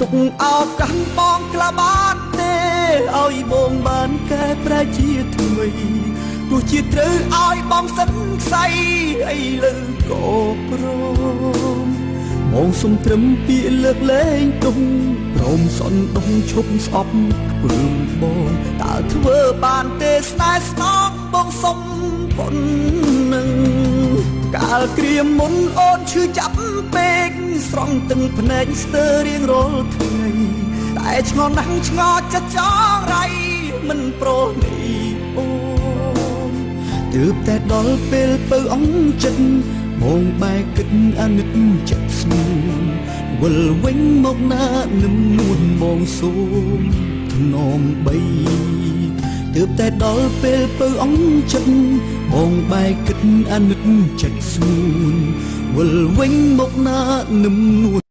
ទុកឱកាសបងក្លាបានទេឲ្យបងបានកែប្រែជាថ្មីទោះជាត្រូវឲ្យបងសិនខ្សែអីលើក៏ព្រមបងសុំត្រឹមពាក្យលើកលែងទុំព្រមសន់ដងឈប់ស្អប់ពើមបងតើធ្វើបានទេស្នេហ៍ស្នងបងសុំប៉ុណ្ណឹងកា លក្រៀមមុនអូនឈឺចាប់ពេកស្រង់ទឹកភ្នែកស្ទើររៀងរាល់ថ្ងៃតែឆ្ងល់ណាស់ឆ្ងល់ចិត្តចងរៃមិនប្រនេះអូនទើបតែដល់ពេលពៅអងចិត្តមកបែកគិតអាណិតចិត្តស្នួនវិលវិញមកណានឹមនួនមកសូមធ្នមបី ទើបតែដល់ពេលពៅអងចិត្តបងបែកគិតអាណិតចិត្តស្ងួនវិលវិញមកណានឹមនួន